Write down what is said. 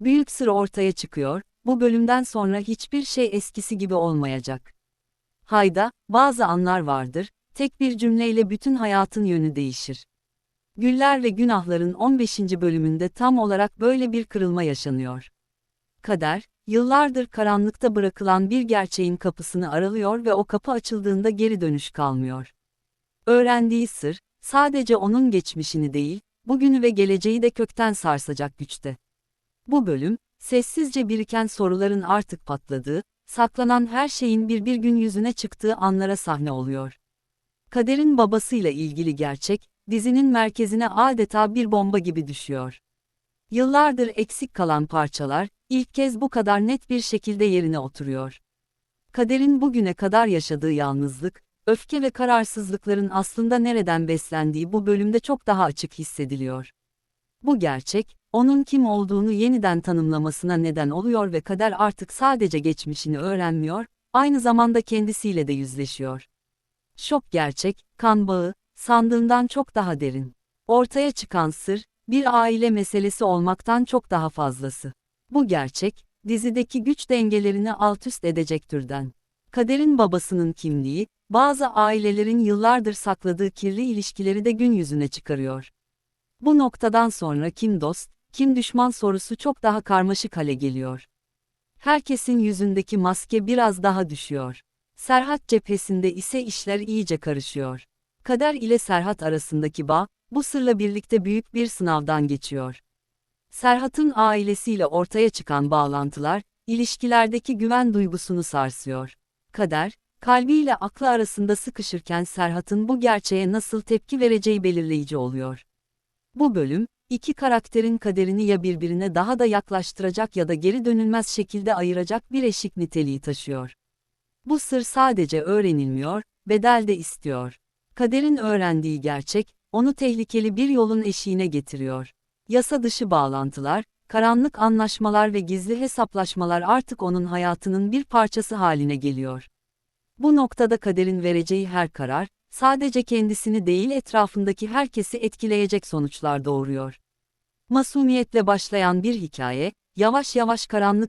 Büyük sır ortaya çıkıyor, bu bölümden sonra hiçbir şey eskisi gibi olmayacak. Hayda, bazı anlar vardır, tek bir cümleyle bütün hayatın yönü değişir. Güller ve Günahların 15. bölümünde tam olarak böyle bir kırılma yaşanıyor. Kader, yıllardır karanlıkta bırakılan bir gerçeğin kapısını aralıyor ve o kapı açıldığında geri dönüş kalmıyor. Öğrendiği sır, sadece onun geçmişini değil, bugünü ve geleceği de kökten sarsacak güçte. Bu bölüm, sessizce biriken soruların artık patladığı, saklanan her şeyin bir bir gün yüzüne çıktığı anlara sahne oluyor. Kader'in babasıyla ilgili gerçek, dizinin merkezine adeta bir bomba gibi düşüyor. Yıllardır eksik kalan parçalar, ilk kez bu kadar net bir şekilde yerine oturuyor. Kader'in bugüne kadar yaşadığı yalnızlık, öfke ve kararsızlıkların aslında nereden beslendiği bu bölümde çok daha açık hissediliyor. Bu gerçek, onun kim olduğunu yeniden tanımlamasına neden oluyor ve Kader artık sadece geçmişini öğrenmiyor, aynı zamanda kendisiyle de yüzleşiyor. Şok gerçek, kan bağı, sandığından çok daha derin. Ortaya çıkan sır, bir aile meselesi olmaktan çok daha fazlası. Bu gerçek, dizideki güç dengelerini alt üst edecek türden. Kader'in babasının kimliği, bazı ailelerin yıllardır sakladığı kirli ilişkileri de gün yüzüne çıkarıyor. Bu noktadan sonra kim dost, kim düşman sorusu çok daha karmaşık hale geliyor. Herkesin yüzündeki maske biraz daha düşüyor. Serhat cephesinde ise işler iyice karışıyor. Kader ile Serhat arasındaki bağ, bu sırla birlikte büyük bir sınavdan geçiyor. Serhat'ın ailesiyle ortaya çıkan bağlantılar, ilişkilerdeki güven duygusunu sarsıyor. Kader, kalbiyle aklı arasında sıkışırken Serhat'ın bu gerçeğe nasıl tepki vereceği belirleyici oluyor. Bu bölüm, iki karakterin kaderini ya birbirine daha da yaklaştıracak ya da geri dönülmez şekilde ayıracak bir eşik niteliği taşıyor. Bu sır sadece öğrenilmiyor, bedel de istiyor. Kaderin öğrendiği gerçek, onu tehlikeli bir yolun eşiğine getiriyor. Yasa dışı bağlantılar, karanlık anlaşmalar ve gizli hesaplaşmalar artık onun hayatının bir parçası haline geliyor. Bu noktada kaderin vereceği her karar, sadece kendisini değil etrafındaki herkesi etkileyecek sonuçlar doğuruyor. Masumiyetle başlayan bir hikaye, yavaş yavaş karanlık